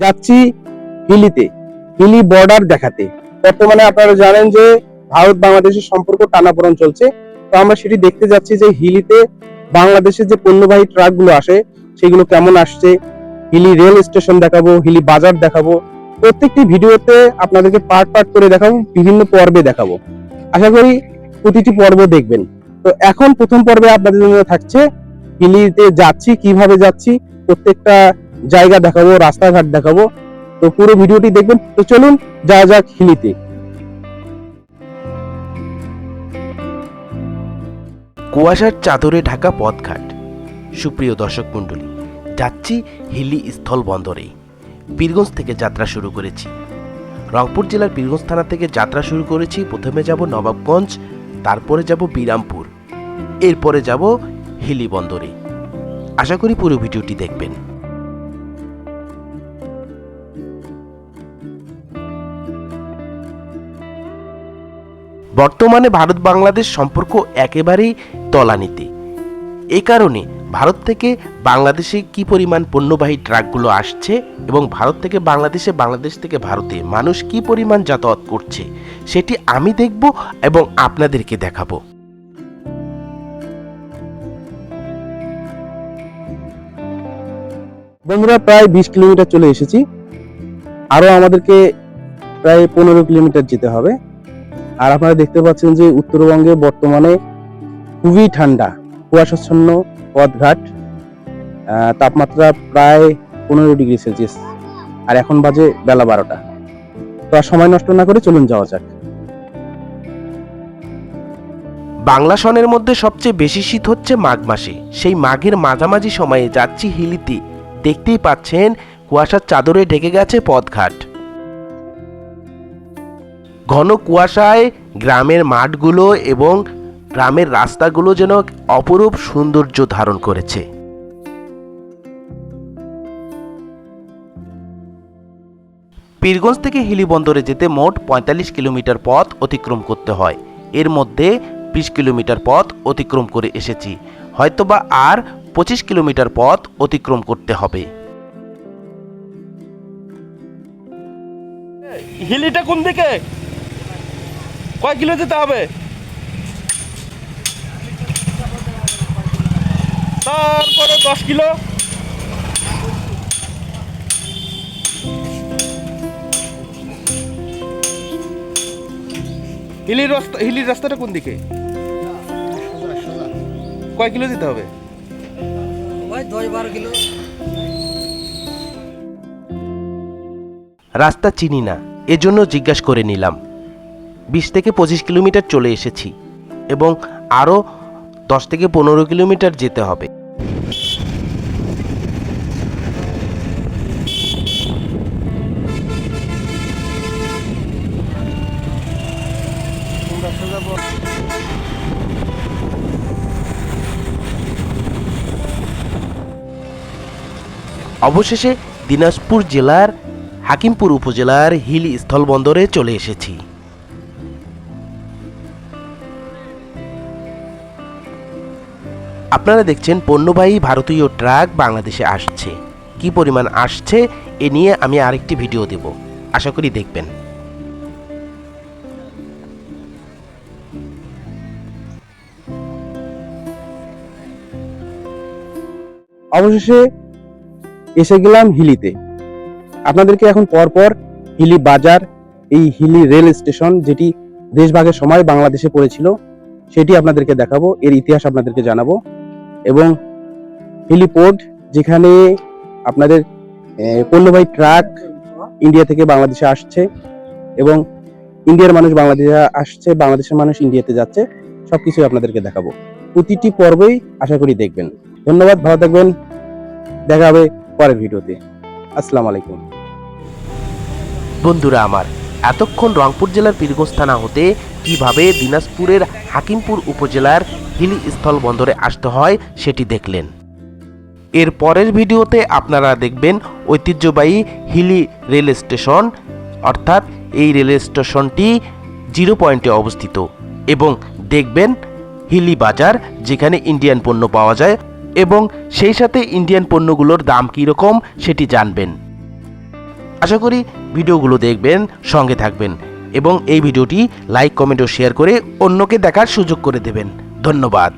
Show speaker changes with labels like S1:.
S1: যাচ্ছি হিলিতে, হিলি বর্ডার দেখাতে। বর্তমানে আপনারা জানেন যে ভারত বাংলাদেশের সম্পর্ক টানাপোড়েন চলছে। তো আমরা সেটি দেখতে যাচ্ছি যে হিলিতে বাংলাদেশের যে পণ্যবাহী ট্রাকগুলো আসে, সেগুলো কেমন আসছে, হিলি রেল স্টেশন দেখাবো, হিলি বাজার দেখাবো। প্রত্যেকটি ভিডিওতে আপনাদেরকে পার্ট পার্ট করে দেখাবো, বিভিন্ন পর্বে দেখাবো। আশা করি প্রতিটি পর্ব দেখবেন। তো এখন প্রথম পর্বে আপনাদের জন্য থাকছে হিলিতে যাচ্ছি, কীভাবে যাচ্ছি, প্রত্যেকটা জায়গা দেখাবো, রাস্তাঘাট দেখাবো। তো পুরো ভিডিওটি দেখবেন তো চলুন যা যাক হিলিতে।
S2: কুয়াশার চাদরে ঢাকা পথঘাট। সুপ্রিয় দর্শক মণ্ডলী, যাচ্ছি হিলি স্থল বন্দরে পীরগঞ্জ থেকে যাত্রা শুরু করেছি। রংপুর জেলার পীরগঞ্জ থানা থেকে যাত্রা শুরু করেছি। প্রথমে যাব নবাবগঞ্জ, তারপরে যাব বিরামপুর। এরপরে যাব হিলি বন্দরে। আশা করি পুরো ভিডিওটি দেখবেন। বর্তমানে ভারত বাংলাদেশ সম্পর্ক একেবারেই তলানিতে। এ কারণে ভারত থেকে বাংলাদেশে কি পরিমাণ পণ্যবাহী ট্রাকগুলো আসছে এবং ভারত থেকে বাংলাদেশে, বাংলাদেশ থেকে ভারতে মানুষ কি পরিমাণ যাতায়াত করছে, সেটি আমি দেখব এবং আপনাদেরকে দেখাবো।
S1: বন্ধুরা, প্রায় বিশ কিলোমিটার চলে এসেছি। আরও আমাদেরকে প্রায় পনেরো কিলোমিটার যেতে হবে। আর আপনারা দেখতে পাচ্ছেন যে উত্তরবঙ্গে বর্তমানে খুবই ঠান্ডা, কুয়াশাচ্ছন্ন পথঘাট তাপমাত্রা প্রায় পনেরো ডিগ্রি সেলসিয়াস। আর এখন বাজে বেলা বারোটা। তো আর সময় নষ্ট না করে চলুন যাওয়া যাক।
S2: বাংলা সনের মধ্যে সবচেয়ে বেশি শীত হচ্ছে মাঘ মাসে। সেই মাঘের মাঝামাঝি সময়ে যাচ্ছি হিলিতে। দেখতেই পাচ্ছেন কুয়াশার চাদরে ঢেকে গেছে পথঘাট। ঘন কুয়াশায় গ্রামের মাঠগুলো এবং গ্রামের রাস্তাগুলো যেন অপরূপ সৌন্দর্য ধারণ করেছে। পীরগঞ্জ থেকে হিলি বন্দরে যেতে মোট পঁয়তাল্লিশ কিলোমিটার পথ অতিক্রম করতে হয়। এর মধ্যে বিশ কিলোমিটার পথ অতিক্রম করে এসেছি। হয়তোবা আর পঁচিশ কিলোমিটার পথ অতিক্রম করতে হবে।
S3: হিলিটা কোন দিকে? কয় কিলো যেতে হবে? তারপরে দশ কিলো। হিলির রাস্তা হিলির রাস্তাটা কোন দিকে? কয় কিলো দিতে হবে?
S4: দশ বারো কিলো।
S2: রাস্তা চিনি না এজন্য জিজ্ঞাসা করে নিলাম। বিশ থেকে পঁচিশ কিলোমিটার চলে এসেছি এবং আরও দশ থেকে পনেরো কিলোমিটার যেতে হবে। অবশেষে দিনাজপুর জেলার হাকিমপুর উপজেলার হিল স্থলবন্দরে চলে এসেছি। আপনারা দেখছেন পণ্যবাহী ভারতীয় ট্রাক বাংলাদেশে আসছে। কি পরিমাণ আসছে, এ নিয়ে আমি আরেকটি ভিডিও দেব। আশা করি দেখবেন।
S1: অবশেষে এসে গেলাম হিলিতে। আপনাদেরকে এখন পরপর হিলি বাজার, এই হিলি রেল স্টেশন যেটি দেশভাগের সময় বাংলাদেশে পড়েছিল, সেটি আপনাদেরকে দেখাবো। এর ইতিহাস আপনাদেরকে জানাব। এবং হিলিপোর্ট যেখানে আপনাদের পণ্যবাহী ট্রাক ইন্ডিয়া থেকে বাংলাদেশে আসছে এবং ইন্ডিয়ার মানুষ বাংলাদেশে আসছে, বাংলাদেশের মানুষ ইন্ডিয়াতে যাচ্ছে। সবকিছু আপনাদেরকে দেখাবো। প্রতিটি পর্বই আশা করি দেখবেন। ধন্যবাদ, ভালো থাকবেন। দেখা হবে পরের ভিডিওতে। আসসালামু আলাইকুম।
S2: বন্ধুরা আমার এতক্ষণ রংপুর জেলার পীরগঞ্জ থানা হতে কীভাবে দিনাজপুরের হাকিমপুর উপজেলার হিলি স্থল বন্দরে আসতে হয় সেটি দেখলেন। এর পরের ভিডিওতে আপনারা দেখবেন ঐতিহ্যবাহী হিলি রেল স্টেশন, অর্থাৎ এই রেল স্টেশনটি জিরো পয়েন্টে অবস্থিত এবং দেখবেন হিলি বাজার, যেখানে ইন্ডিয়ান পণ্য পাওয়া যায় এবং সেই সাথে ইন্ডিয়ান পণ্যগুলোর দাম কীরকম সেটি জানবেন। আশা করি ভিডিওগুলো দেখবেন, সঙ্গে থাকবেন এবং এই ভিডিওটি লাইক, কমেন্ট ও শেয়ার করে অন্যকে দেখার সুযোগ করে দেবেন। ধন্যবাদ।